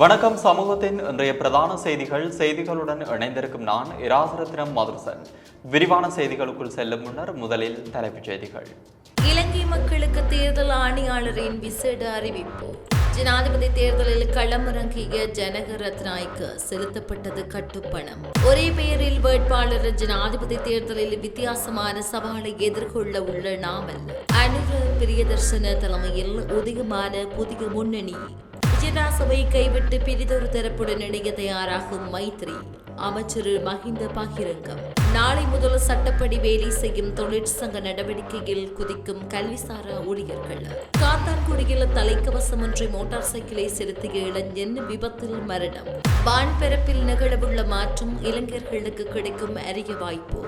வணக்கம் சமூகத்தின் இன்றைய பிரதான செய்திகள். செய்திகளுடன் இணைந்திருக்கும் நான் இராசரத்னம் மதுரசன். விரிவான செய்திகளுக்குள் செல்லும் முன்னர் முதலில் தலைப்புச் செய்திகள். இலங்கை மக்களுக்கு தேர்தல் ஆணையாளரின் விசேட அறிவிப்பு. ஜனாதிபதி தேர்தலில் களமிறங்கிய ஜனக ரத்நாய்க்கு செலுத்தப்பட்டது கட்டுப்பணம். ஒரே பெயரில் வேட்பாளர் ஜனாதிபதி தேர்தலில் வித்தியாசமான சவாலை எதிர்கொள்ள உள்ள நாமல் அனுர பிரியதர்சன தலைமையில் உதயமான புதிய முன்னணி. விஜயதாசவை கைவிட்டு பிரிதொரு தரப்புடன் இணைய தயாராகும் மைத்ரி. அமைச்சர் மஹிந்த பகிரங்கம். நாளை முதல் சட்டப்படி வேலை செய்யும் தொழிற்சங்க நடவடிக்கையில் குதிக்கும் கல்விசாரா ஊழியர்கள். காத்தான்குடியில் தலைக்கவசமின்றி மோட்டார் சைக்கிளை செலுத்திய இளைஞன் விபத்தில் மரணம். வான்பரப்பில் நிகழவுள்ள மாற்றம் இளைஞர்களுக்கு கிடைக்கும் அரிய வாய்ப்பு.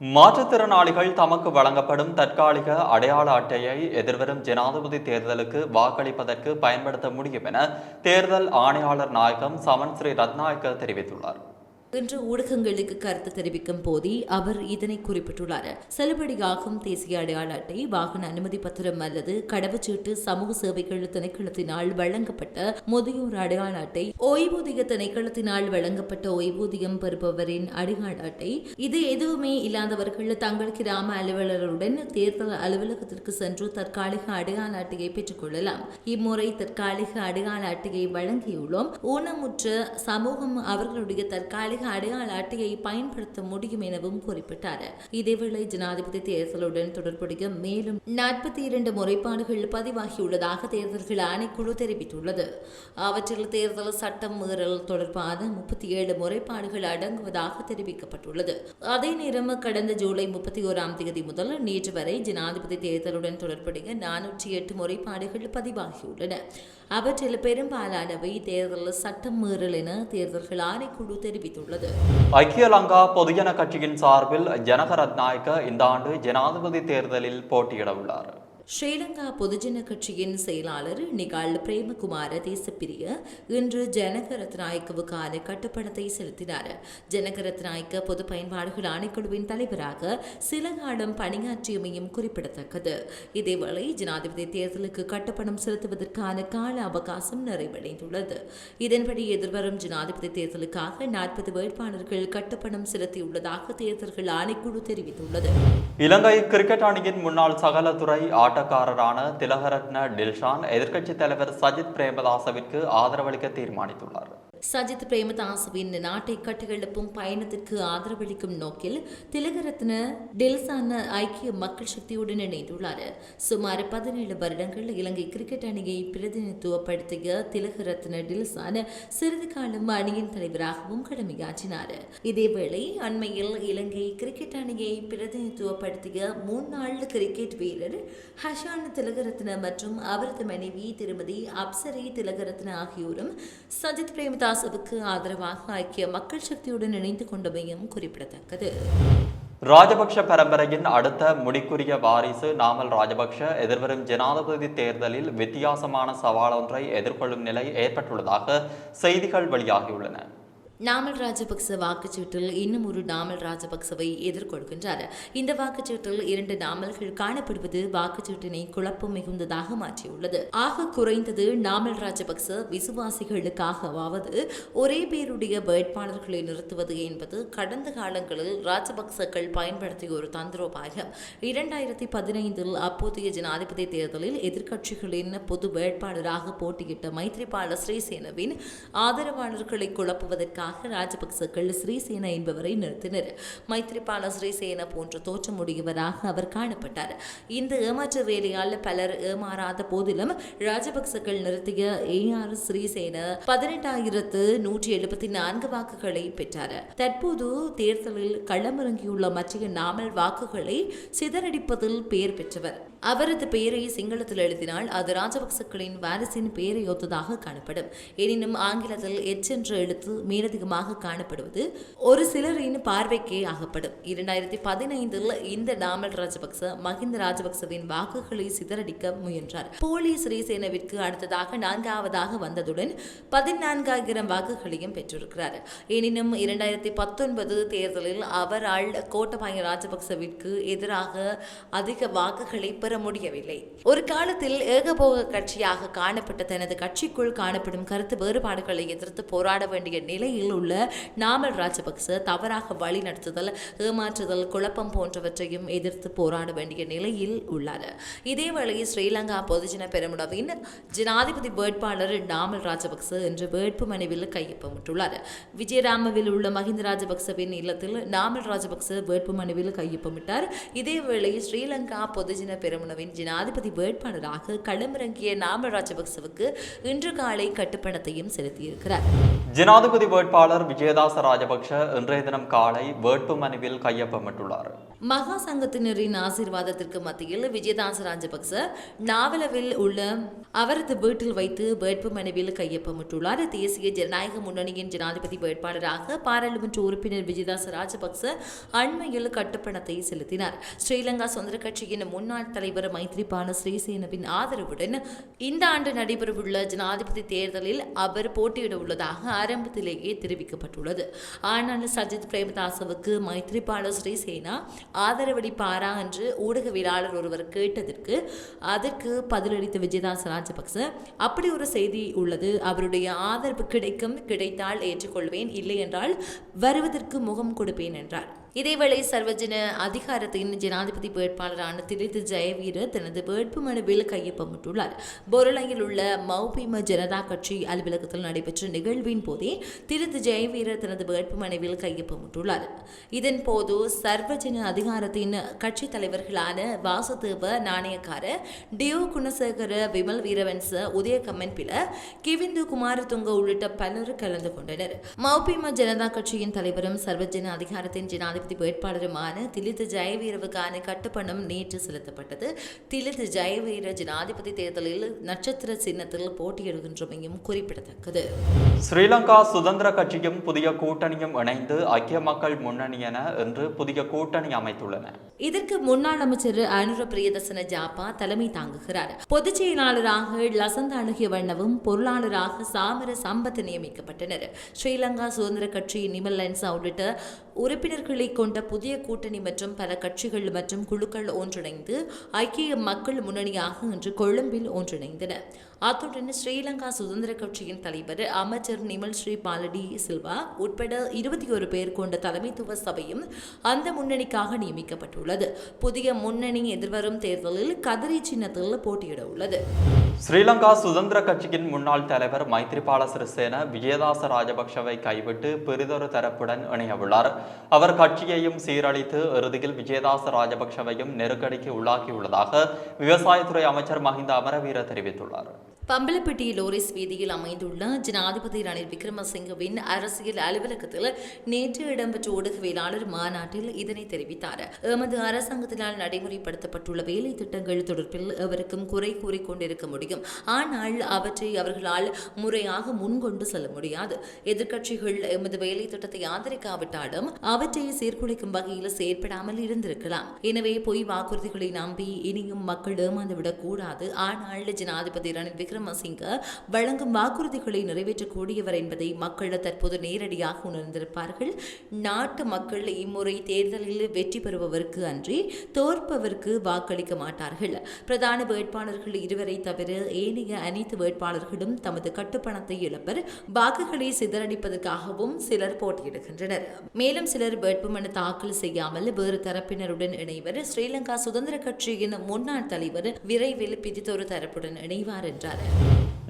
மாற்றுத்திறனாளிகள் தமக்கு வழங்கப்படும் தற்காலிக அடையாள அட்டையை எதிர்வரும் ஜனாதிபதி தேர்தலுக்கு வாக்களிப்பதற்கு பயன்படுத்த முடியும் என தேர்தல் ஆணையாளர் நாயகம் சமன் ஸ்ரீ ரத்நாயக்க தெரிவித்துள்ளார். இன்று ஊடகங்களுக்கு கருத்து தெரிவிக்கும் போதே அவர் இதனை குறிப்பிட்டுள்ளார். செல்லுபடியாகும் தேசிய அடையாள அட்டை வாகன அனுமதி பத்திரம் அல்லது கடவுச்சீட்டு சமூக சேவைகள் திணைக்களத்தினால் வழங்கப்பட்ட முதியோர் அடையாள அட்டை ஓய்வூதிய திணைக்களத்தினால் வழங்கப்பட்ட ஓய்வூதியம் பெறுபவரின் அடையாள அட்டை இது எதுவுமே இல்லாதவர்கள் தங்கள் கிராம அலுவலருடன் தேர்தல் அலுவலகத்திற்கு சென்று தற்காலிக அடையாள அட்டையை பெற்றுக் கொள்ளலாம். இம்முறை தற்காலிக அடையாள அட்டையை வழங்கியுள்ளோம். ஊனமுற்ற சமூகம் அவர்களுடைய தற்காலிக அடையாள அட்டையை பயன்படுத்த முடியும் எனவும் குறிப்பிட்டார். இதேவேளை ஜனாதிபதி தேர்தலுடன் தொடர்புடைய மேலும் நாற்பத்தி இரண்டு முறைப்பாடுகள் பதிவாகியுள்ளதாக தேர்தல்கள் ஆணைக்குழு தெரிவித்துள்ளது. அவற்றில் தேர்தல் சட்டம் மீறல் தொடர்பான முப்பத்தி ஏழு முறைப்பாடுகள் அடங்குவதாக தெரிவிக்கப்பட்டுள்ளது. அதே நேரம் கடந்த ஜூலை முப்பத்தி ஓராம் தேதி முதல் நேற்று வரை ஜனாதிபதி தேர்தலுடன் தொடர்புடைய நானூற்றி எட்டு முறைப்பாடுகள் பதிவாகியுள்ளன. அவற்றில் பெரும்பாலானவை தேர்தல் சட்டம் மீறல் என தேர்தல்கள் ஆணைக்குழு தெரிவித்துள்ளது. ஐக்கிய லங்கா பொதுஜன கட்சியின் சார்பில் ஜனகரத் நாயக்க இந்த ஆண்டு ஜனாதிபதி தேர்தலில் போட்டியிட உள்ளார் ஸ்ரீலங்கா பொதுஜன கட்சியின் செயலாளர் நிகால் பிரேமகுமார தேசப்பிரிய இன்று ஜனகரத்நாயக்கவுக்கான கட்டுப்பணத்தை செலுத்தினார். ஜனகரத்நாயக்க பொது பயன்பாடுகள் ஆணைக்குழுவின் தலைவராக சில காலம் பணியாற்றியமையும் குறிப்பிடத்தக்கது. இதேவேளை ஜனாதிபதி தேர்தலுக்கு கட்டுப்பணம் செலுத்துவதற்கான கால அவகாசம் நிறைவடைந்துள்ளது. இதன்படி எதிர்வரும் ஜனாதிபதி தேர்தலுக்காக நாற்பது வேட்பாளர்கள் கட்டுப்பணம் செலுத்தியுள்ளதாக தேர்தல்கள் ஆணைக்குழு தெரிவித்துள்ளது. இலங்கை கிரிக்கெட் அணியின் முன்னாள் சகலத்துறை ஆட்டக்காரரான திலகரத்ன டில்ஷான் எதிர்க்கட்சித் தலைவர் சஜித் பிரேமதாசவிற்கு ஆதரவளிக்க தீர்மானித்துள்ளார். சஜித் பிரேமதாசவின் நாட்டை கட்டியெழுப்பும் பயணத்திற்கு ஆதரவளிக்கும் நோக்கில் திலகரத்ன டெல்சான ஐக்கிய மக்கள் சக்தியுடன் இணைந்துள்ளார். சுமார் பதினேழு வருடங்கள் இலங்கை கிரிக்கெட் அணியை பிரதிநிதித்துவப்படுத்திய திலகரத்ன டில்சான் சிறிது காலம் அணியின் தலைவராகவும் கடமையாற்றினார். இதேவேளை அண்மையில் இலங்கை கிரிக்கெட் அணியை பிரதிநிதித்துவப்படுத்திய முன்னாள் கிரிக்கெட் வீரர் ஹஷான் திலகரத்ன மற்றும் அவரது மனைவி திருமதி அப்சரி திலகரத்ன ஆகியோரும் சஜித் பிரேமதாசவுக்கு ஆதரவாக ஐக்கிய மக்கள் சக்தியுடன் இணைந்து கொண்டமையும் குறிப்பிடத்தக்கது. ராஜபக்ஷ பரம்பரையின் அடுத்த முடிக்குரிய வாரிசு நாமல் ராஜபக்ஷ எதிர்வரும் ஜனாதிபதி தேர்தலில் வித்தியாசமான சவால் ஒன்றை எதிர்கொள்ளும் நிலை ஏற்பட்டுள்ளதாக செய்திகள் வெளியாகியுள்ளன. நாமல் ராஜபக்ச வாக்குச்சீட்டில் இன்னும் ஒரு நாமல் ராஜபக்சவை எதிர்கொள்கின்றார். இந்த வாக்குச்சீட்டில் இரண்டு நாமல்கள் காணப்படுவது வாக்குச்சீட்டினை குழப்பம் மிகுந்ததாக மாற்றியுள்ளது. ஆக குறைந்தது நாமல் ராஜபக்ச விசுவாசிகளுக்காகவாவது ஒரே பேருடைய வேட்பாளர்களை நிறுத்துவது என்பது கடந்த காலங்களில் ராஜபக்சக்கள் பயன்படுத்திய ஒரு தந்திரோபாயம். இரண்டாயிரத்தி பதினைந்தில் அப்போதைய ஜனாதிபதி தேர்தலில் எதிர்க்கட்சிகளின் பொது வேட்பாளராக போட்டியிட்ட மைத்ரிபால ஸ்ரீசேனவின் ஆதரவாளர்களை குழப்புவதற்காக ராஜபக்சக்கள் ஸ்ரீசேன என்பவரை நிறுத்தினர். மைத்ரிபால ஸ்ரீசேன போன்ற தோற்றமுடையவராக அவர் காணப்பட்டார். இந்த ஏமாற்று வேலையால் பலர் ஏமாறாத போதிலும் ராஜபக்சக்கள் நிறுத்திய ஏ ஆர் ஸ்ரீசேன பதினெட்டாயிரத்து நூற்றி எழுபத்தி நான்கு வாக்குகளை பெற்றார். தற்போது தேர்தலில் களமிறங்கியுள்ள மற்ற நாமல் வாக்குகளை சிதறடிப்பதில் பெயர் பெற்றவர். அவரது பெயரை சிங்களத்தில் எழுதினால் அது ராஜபக்சக்களின் வாரிசின் பெயரை ஒத்ததாக காணப்படும். எனினும் ஆங்கிலத்தில் எச் என்ற எழுத்து மேலதிகமாக காணப்படுவது ஒரு சிலரின் பார்வைக்கே ஆகப்படும். இரண்டாயிரத்தி பதினைந்தில் இந்த நாமல் ராஜபக்ச மஹிந்த ராஜபக்சவின் வாக்குகளை சிதறடிக்க முயன்றார். போலி ஸ்ரீசேனவிற்கு அடுத்ததாக நான்காவதாக வந்ததுடன் பதினான்காயிரம் வாக்குகளையும் பெற்றிருக்கிறார். எனினும் இரண்டாயிரத்தி பத்தொன்பது தேர்தலில் அவரால் கோட்டபாய ராஜபக்சவிற்கு எதிராக அதிக வாக்குகளை பெற பெற முடியவில்லை. ஒரு காலத்தில் ஏகபோக கட்சியாக காணப்பட்ட தனது கட்சிக்குள் காணப்படும் கருத்து வேறுபாடுகளை எதிர்த்து போராட வேண்டிய நிலையில் உள்ள நாமல் ராஜபக்ச தவறாக வழி நடத்துதல் ஏமாற்றுதல் குழப்பம் போன்றவற்றையும் எதிர்த்து போராட வேண்டிய நிலையில் உள்ளார். இதேவேளை ஸ்ரீலங்கா பொதுஜன பெருமுடவின் ஜனாதிபதி வேட்பாளர் நாமல் ராஜபக்ச என்ற வேட்பு மனுவில் கையொப்பமிட்டுள்ளார். விஜயராமவில் உள்ள மஹிந்த ராஜபக்சவின் இல்லத்தில் நாமல் ராஜபக்ச வேட்பு மனுவில் கையொப்பமிட்டார். இதேவேளை ஸ்ரீலங்கா பொதுஜன பெருமுனவின் ஜனாதிபதி வேட்பாளராக களமிறங்கிய நாமல் ராஜபக்சவுக்கு இன்று காலை கட்டுப்பணத்தையும் செலுத்தியிருக்கிறார். ஜனாதிபதி வேட்பாளர் விஜயதாச ராஜபக்ஷ இன்றைய தினம் காலை வேட்பு மனுவில் கையொப்பமிட்டுள்ளார். மகா சங்கத்தினரின் ஆசீர்வாதத்திற்கு மத்தியில் விஜயதாச ராஜபக்ச நாவலவில் உள்ள அவரது வீட்டில் வைத்து வேட்பு மனுவில் கையொப்பமிட்டுள்ளார். தேசிய ஜனநாயக முன்னணியின் ஜனாதிபதி வேட்பாளராக பாராளுமன்ற உறுப்பினர் விஜயதாச ராஜபக்ச அண்மையில் கட்டுப்பணத்தை செலுத்தினார். ஸ்ரீலங்கா சுதந்திர கட்சியின் முன்னாள் தலைவர் மைத்ரிபால ஸ்ரீசேனவின் ஆதரவுடன் இந்த ஆண்டு நடைபெறவுள்ள ஜனாதிபதி தேர்தலில் அவர் போட்டியிட உள்ளதாக ஆரம்பத்திலேயே தெரிவிக்கப்பட்டுள்ளது. ஆனால் சஜித் பிரேமதாசவுக்கு மைத்ரிபால ஸ்ரீசேனா ஆதரவளிப்பாரா என்று ஊடகவியலாளர் ஒருவர் கேட்டதற்கு அதற்கு பதிலளித்த விஜயதாஸ் ராஜபக்ச அப்படி ஒரு செய்தி உள்ளது. அவருடைய ஆதரவு கிடைக்கும் கிடைத்தால் ஏற்றுக்கொள்வேன். இல்லை என்றால் வருவதற்கு முகம் கொடுப்பேன் என்றார். இதேவேளை சர்வஜன அதிகாரத்தின் ஜனாதிபதி வேட்பாளரான திலித் ஜெயவீர தனது வேட்பு மனுவில் கையொப்பமிட்டுள்ளார். பொருளையில் உள்ள மௌபிம ஜனதா கட்சி அலுவலகத்தில் நடைபெற்ற நிகழ்வின் போதே திலித் ஜெயவீர தனது வேட்பு மனுவில் கையொப்பமிட்டுள்ளார். இதன் போது சர்வஜன அதிகாரத்தின் கட்சி தலைவர்களான வாசுதேவ நாணயக்கார டியோ குணசேகர விமல் வீரவன்ச உதய கம்மன்பில கிவிந்து குமாரதுங்க உள்ளிட்ட பலர் கலந்து கொண்டனர். மௌபிம ஜனதா கட்சியின் தலைவரும் சர்வஜன அதிகாரத்தின் ஜனாதிபதி வேட்பாளருமான திலித் ஜெயவீரவுக்கான கட்டுப்பணம் நேற்று செலுத்தப்பட்டது. திலித் ஜெயவீர ஜனாதிபதி தேர்தலில் நட்சத்திர சின்னத்தில் போட்டியிடுகின்றமையும் குறிப்பிடத்தக்கது. ஸ்ரீலங்கா சுதந்திர கட்சியும் புதிய கூட்டணியும் இணைந்து ஐக்கிய மக்கள் முன்னணி என இன்று புதிய கூட்டணி அமைத்துள்ளன. இதற்கு முன்னாள் அமைச்சர் அனுர பிரியதர்சன ஜாப்பா தலைமை தாங்குகிறார். பொதுச் செயலாளராக லசந்த அணுகிய வண்ணவும் பொருளாளராக சாமர சம்பத் நியமிக்கப்பட்டனர். ஸ்ரீலங்கா சுதந்திர கட்சி நிமல் லென்சா உள்ளிட்ட உறுப்பினர்களை கொண்ட புதிய கூட்டணி மற்றும் பல கட்சிகள் மற்றும் குழுக்கள் ஒன்றிணைந்து ஐக்கிய மக்கள் முன்னணியாக இன்று கொழும்பில் ஒன்றிணைந்தன. அத்துடன் ஸ்ரீலங்கா சுதந்திர கட்சியின் தலைவர் அமைச்சர் நிமல் ஸ்ரீ பாலடி சில்வா உட்பட இருபத்தி ஒரு பேர் கொண்ட தலைமைத்துவ சபையும் அந்த முன்னணிக்காக நியமிக்கப்பட்டுள்ளது. புதிய முன்னணி எதிர்வரும் தேர்தலில் கதிரி சின்னத்தில் போட்டியிட உள்ளது. ஸ்ரீலங்கா சுதந்திர கட்சியின் முன்னாள் தலைவர் மைத்ரிபால சிறிசேன விஜயதாச ராஜபக்ஷவை கைவிட்டு பெரிதொரு தரப்புடன் இணையவுள்ளார். அவர் கட்சியையும் சீரழித்து இறுதியில் விஜயதாச ராஜபக்ஷவையும் நெருக்கடிக்கு உள்ளாக்கியுள்ளதாக விவசாயத்துறை அமைச்சர் மஹிந்த அமரவீர தெரிவித்துள்ளார். பம்பலப்பட்டி லோரிஸ் வீதியில் அமைந்துள்ள ஜனாதிபதி ரணில் விக்ரமசிங்கவின் அரசியல் அலுவலகத்தில் நேற்று இடம்பெற்ற ஊடகவியலாளர் மாநாட்டில் இதனை தெரிவித்தார். எமது அரசாங்கத்தினால் நடைமுறைப்படுத்தப்பட்டுள்ள வேலை திட்டங்கள் தொடர்பில் எவருக்கும் குறை கூறிக்கொண்டிருக்க முடியும். ஆனால் அவற்றை அவர்களால் முறையாக முன்கொண்டு செல்ல முடியாது. எதிர்க்கட்சிகள் எமது வேலை திட்டத்தை ஆதரிக்காவிட்டாலும் அவற்றை சீர்குலைக்கும் வகையில் செயற்படாமல் இருந்திருக்கலாம். எனவே பொய் வாக்குறுதிகளை நம்பி இனியும் மக்கள் ஏமாந்துவிடக் கூடாது. ஆனால் ஜனாதிபதி ரணில் விக்ரமசிங்க வழங்கும் வாக்குறுதிகளை நிறைவேற்றக்கூடியவர் என்பதை மக்கள் தற்போது நேரடியாக உணர்ந்திருப்பார்கள். நாட்டு மக்கள் இம்முறை தேர்தலில் வெற்றி பெறுபவருக்கு அன்றி தோற்பவருக்கு வாக்களிக்க மாட்டார்கள். பிரதான வேட்பாளர்கள் இருவரை தவிர ஏனைய அனைத்து வேட்பாளர்களும் தமது கட்டுப்பணத்தை இழப்பர். வாக்குகளை சிதறடிப்பதற்காகவும் சிலர் போட்டியிடுகின்றனர். மேலும் சிலர் வேட்புமனு தாக்கல் செய்யாமல் வேறு தரப்பினருடன் இணைவர். ஸ்ரீலங்கா சுதந்திர கட்சியின் முன்னாள் தலைவர் விரைவில் பிரித்தொரு தரப்புடன் இணைவார் என்றார்.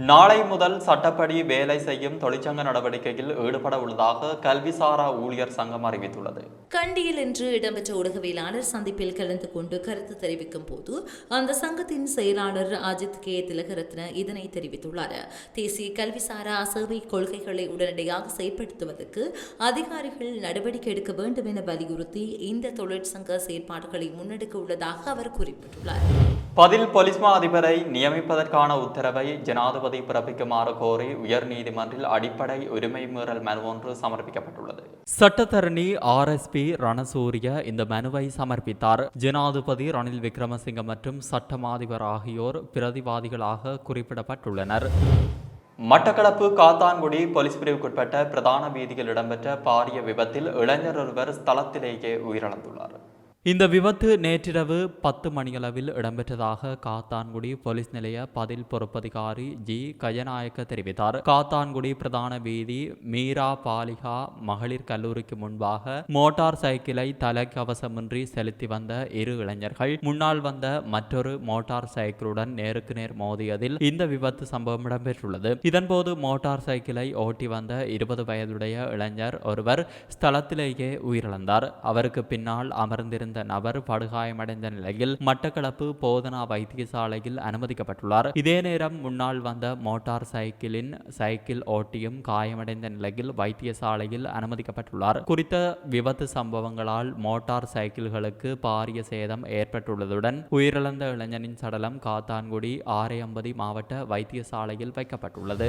நாளை முதல் சட்டப்படி வேலை செய்யும் தொழிற்சங்க நடவடிக்கையில் ஈடுபட உள்ளதாக கல்விசாரா ஊழியர் சங்கம் அறிவித்துள்ளது. கண்டியில் இன்று இடம்பெற்ற ஊடகவியலாளர் சந்திப்பில் கலந்து கொண்டு கருத்து தெரிவிக்கும் போது அந்த சங்கத்தின் செயலாளர் அஜித் கே. திலகரத்ன இதனை தெரிவித்துள்ளார். தேசிய கல்விசாரா சேவை கொள்கைகளை உடனடியாக செயல்படுத்துவதற்கு அதிகாரிகள் நடவடிக்கை எடுக்க வேண்டும் என வலியுறுத்தி இந்த தொழிற்சங்க செயற்பாடுகளை முன்னெடுக்க உள்ளதாக அவர் குறிப்பிட்டுள்ளார். பதில் பொலிஸ்மா அதிபரை நியமிப்பதற்கான உத்தரவை ஜனாதிபதி பிறப்பிக்குமாறு கோரி உயர்நீதிமன்றில் அடிப்படை உரிமை மீறல் மனு ஒன்று சமர்ப்பிக்கப்பட்டுள்ளது. சட்டத்தரணி ஆர்எஸ்பி ரணசூரிய இந்த மனுவை சமர்ப்பித்தார். ஜனாதிபதி ரணில் விக்ரமசிங்க மற்றும் சட்டமாதிபர் ஆகியோர் பிரதிவாதிகளாக குறிப்பிடப்பட்டுள்ளனர். மட்டக்களப்பு காத்தான்குடி போலீஸ் பிரிவுக்குட்பட்ட பிரதான வீதியில் இடம்பெற்ற பாரிய விபத்தில் இளைஞர் ஒருவர் ஸ்தலத்திலேயே உயிரிழந்துள்ளார். இந்த விபத்து நேற்றிரவு பத்து மணியளவில் இடம்பெற்றதாக காத்தான்குடி போலீஸ் நிலைய பதில் பொறுப்பதிகாரி ஜி. கஜநாயக்க தெரிவித்தார். காத்தான்குடி பிரதான வீதி மீரா பாலிகா மகளிர் கல்லூரிக்கு முன்பாக மோட்டார் சைக்கிளை தலைக்கவசமின்றி செலுத்தி வந்த இரு இளைஞர்கள். முன்னால் வந்த மற்றொரு மோட்டார் சைக்கிளுடன் நேருக்கு நேர் மோதியதில் இந்த விபத்து சம்பவம் இடம்பெற்றுள்ளது. இதன்போது மோட்டார் சைக்கிளை ஓட்டி வந்த இருபது வயதுடைய இளைஞர் ஒருவர் ஸ்தலத்திலேயே உயிரிழந்தார். அவருக்கு பின்னால் அமர்ந்திருந்த நபர் படுகாயமடைந்த நிலையில் மட்டக்களப்பு போதனா வைத்தியசாலையில் அனுமதிக்கப்பட்டுள்ளார். இதே நேரம் முன்னால் வந்த மோட்டார் சைக்கிளின் சைக்கிள் ஓட்டியும் காயமடைந்த நிலையில் வைத்தியசாலையில் அனுமதிக்கப்பட்டுள்ளார். குறித்த விபத்து சம்பவங்களால் மோட்டார் சைக்கிள்களுக்கு பாரிய சேதம் ஏற்பட்டுள்ளதுடன் உயிரிழந்த இளைஞனின் சடலம் காத்தான்குடி ஆரையம்பதி மாவட்ட வைத்தியசாலையில் வைக்கப்பட்டுள்ளது.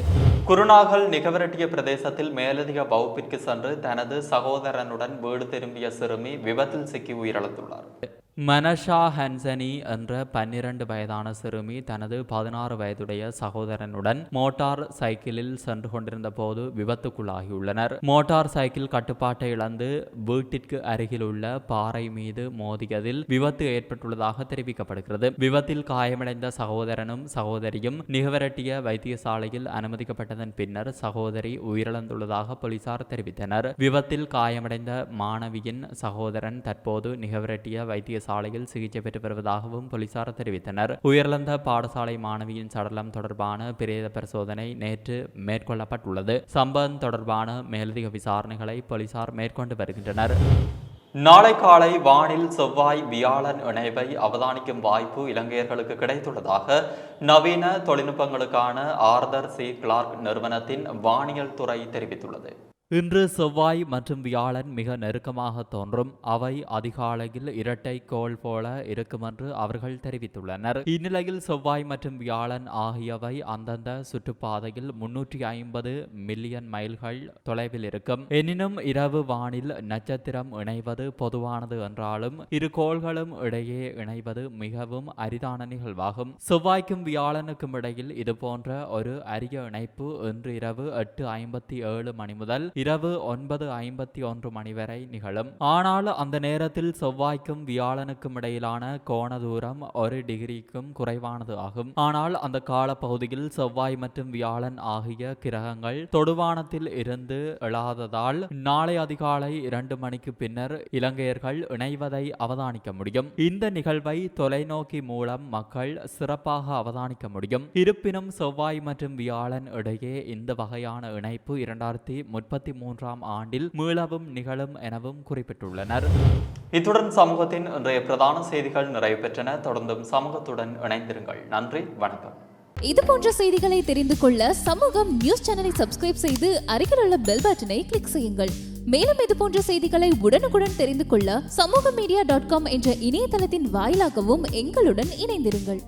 குருநாகல் நிகவரட்டிய பிரதேசத்தில் மேலதிக வகுப்பிற்கு சென்று தனது சகோதரனுடன் வீடு திரும்பிய சிறுமி விபத்தில் சிக்கி உயிரிழந்துள்ளார் மனஷா ஹன்சனி என்ற பன்னிரண்டு வயதான சிறுமி தனது பதினாறு வயதுடைய சகோதரனுடன் மோட்டார் சைக்கிளில் சென்று கொண்டிருந்த போது விபத்துக்குள்ளாகியுள்ளனர். மோட்டார் சைக்கிள் கட்டுப்பாட்டை இழந்து வீட்டிற்கு அருகில் உள்ள பாறை மீது மோதியதில் விபத்து ஏற்பட்டுள்ளதாக தெரிவிக்கப்படுகிறது. விபத்தில் காயமடைந்த சகோதரனும் சகோதரியும் நிகவரட்டிய வைத்தியசாலையில் அனுமதிக்கப்பட்டதன் பின்னர் சகோதரி உயிரிழந்துள்ளதாக போலீசார் தெரிவித்தனர். விபத்தில் காயமடைந்த மாணவியின் சகோதரன் தற்போது நிகவரட்டிய வைத்தியசாலையில் சிகிச்சை பெற்று வருவதாகவும் போலீசார் தெரிவித்தனர். உயிரிழந்த பாடசாலை மாணவியின் சடலம் தொடர்பான பிரேத பரிசோதனை நேற்று மேற்கொள்ளப்பட்டுள்ளது. சம்பவம் தொடர்பான மேலதிக விசாரணைகளை போலீசார் மேற்கொண்டு வருகின்றனர். நாளை காலை வானில் செவ்வாய் வியாழன் இணைவை அவதானிக்கும் வாய்ப்பு இலங்கையர்களுக்கு கிடைத்துள்ளதாக நவீன தொழில்நுட்பங்களுக்கான ஆர்தர் சி கிளார்க் நிறுவனத்தின் வானியல் துறை தெரிவித்துள்ளது. இன்று செவ்வாய் மற்றும் வியாழன் மிக நெருக்கமாக தோன்றும். அவை அதிகாலையில் இரட்டை கோள் போல இருக்குமென்று அவர்கள் தெரிவித்துள்ளனர். இந்நிலையில் செவ்வாய் மற்றும் வியாழன் ஆகியவை அந்தந்த சுற்றுப்பாதையில் முன்னூற்றி ஐம்பது மில்லியன் மைல்கள் தொலைவில் இருக்கும். எனினும் இரவு வானில் நட்சத்திரம் இணைவது பொதுவானது என்றாலும் இரு கோள்களும் இடையே இணைவது மிகவும் அரிதான நிகழ்வாகும். செவ்வாய்க்கும் வியாழனுக்கும் இடையில் இது போன்ற ஒரு அரிய இணைப்பு இன்று இரவு எட்டு ஐம்பத்தி ஏழு மணி முதல் இரவு ஒன்பது ஐம்பத்தி ஒன்று மணி வரை நிகழும். ஆனால் அந்த நேரத்தில் செவ்வாய்க்கும் வியாழனுக்கும் இடையிலான கோண தூரம் ஒரு டிகிரிக்கும் குறைவானது ஆகும். ஆனால் அந்த கால பகுதியில் செவ்வாய் மற்றும் வியாழன் ஆகிய கிரகங்கள் தொடுவானத்தில் இருந்து எழாததால் நாளை அதிகாலை இரண்டு மணிக்கு பின்னர் இலங்கையர்கள் இணைவதை அவதானிக்க முடியும். இந்த நிகழ்வை தொலைநோக்கி மூலம் மக்கள் சிறப்பாக அவதானிக்க முடியும். இருப்பினும் செவ்வாய் மற்றும் வியாழன் இடையே இந்த வகையான இணைப்பு இரண்டாயிரத்தி முப்பத்தி மூன்றாம் ஆண்டில் மீளவும் நிகழும் எனவும் குறிப்பிட்டுள்ளனர். இத்துடன் சமூகத்தின் இன்றைய பிரதான செய்திகள் நிறைவு பெற்றன. தொடர்ந்தும் சமூகத்துடன் இணைந்திருங்கள். நன்றி வணக்கம். இது போன்ற செய்திகளை தெரிந்து கொள்ள சமூகம் நியூஸ் சேனலை சப்ஸ்கிரைப் செய்து அருகில் உள்ள பெல் பட்டனை கிளிக் செய்யுங்கள். மேலும் இது போன்ற செய்திகளை உடனுக்குடன் தெரிந்து கொள்ள சமூக மீடியா டாட் காம் என்ற இணையதளத்தின் வாயிலாகவும் எங்களுடன் இணைந்திருங்கள்.